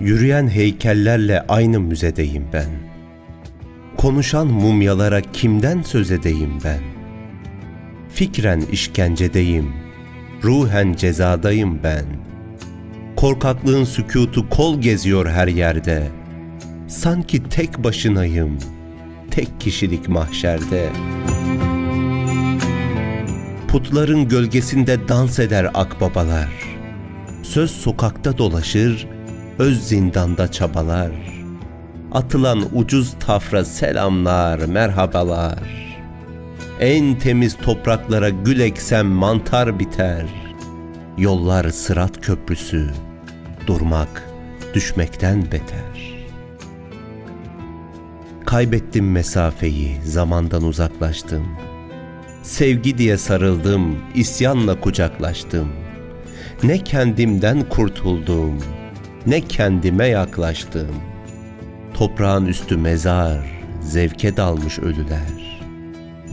Yürüyen heykellerle aynı müzedeyim ben. Konuşan mumyalara kimden söz edeyim ben? Fikren işkencedeyim, ruhen cezadayım ben. Korkaklığın sükutu kol geziyor her yerde. Sanki tek başınayım, tek kişilik mahşerde. Putların gölgesinde dans eder akbabalar. Söz sokakta dolaşır, öz zindanda çabalar. Atılan ucuz tafra selamlar, merhabalar. En temiz topraklara gül eksem mantar biter. Yollar sırat köprüsü, durmak düşmekten beter. Kaybettim mesafeyi, zamandan uzaklaştım. Sevgi diye sarıldım, isyanla kucaklaştım. Ne kendimden kurtuldum, ne kendime yaklaştım. Toprağın üstü mezar, zevke dalmış ölüler.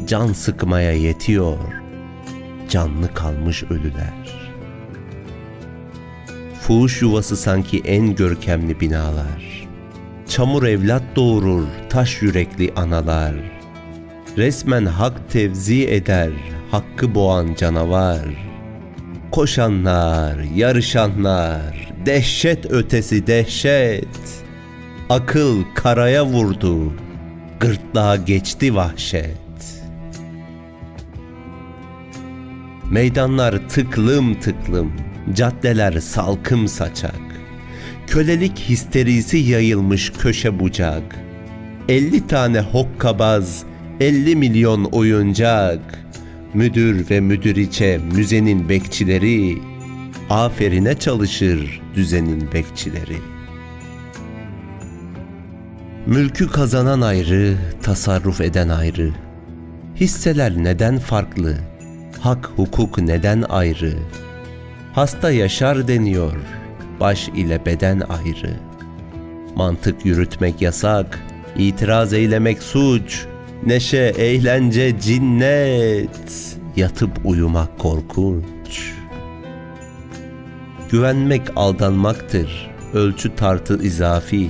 Can sıkmaya yetiyor, canlı kalmış ölüler. Fuhuş yuvası sanki en görkemli binalar. Çamur evlat doğurur taş yürekli analar. Resmen hak tevzi eder hakkı boğan canavar. Koşanlar, yarışanlar, dehşet ötesi dehşet. Akıl karaya vurdu, gırtlağa geçti vahşet. Meydanlar tıklım tıklım, caddeler salkım saçak. Kölelik histerisi yayılmış köşe bucak. 50 tane hokkabaz, 50 milyon oyuncak. Müdür ve müdüriçe müzenin bekçileri, aferine çalışır düzenin bekçileri. Mülkü kazanan ayrı, tasarruf eden ayrı. Hisseler neden farklı? Hak hukuk neden ayrı? Hasta yaşar deniyor, baş ile beden ayrı. Mantık yürütmek yasak, itiraz eylemek suç, neşe, eğlence, cinnet, yatıp uyumak korkunç. Güvenmek aldanmaktır, ölçü tartı izafi.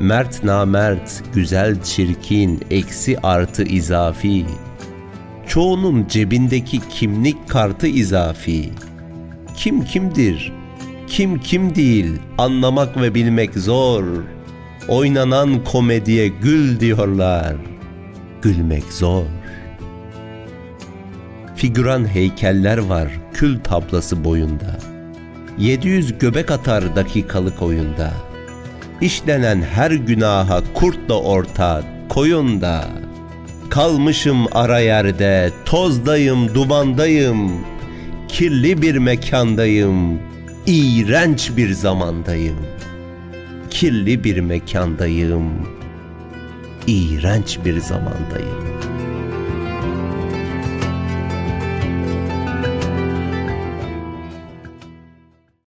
Mert namert, güzel çirkin, eksi artı izafi. Çoğunun cebindeki kimlik kartı izafi. Kim kimdir? Kim kim değil? Anlamak ve bilmek zor. Oynanan komediye gül diyorlar. Gülmek zor. Figüran heykeller var kül tablası boyunda. 700 göbek atar dakikalık oyunda. İşlenen her günaha kurt da ortak, koyun da. Kalmışım ara yerde, tozdayım, dumandayım. Kirli bir mekandayım, iğrenç bir zamandayım. Kirli bir mekandayım, iğrenç bir zamandayım.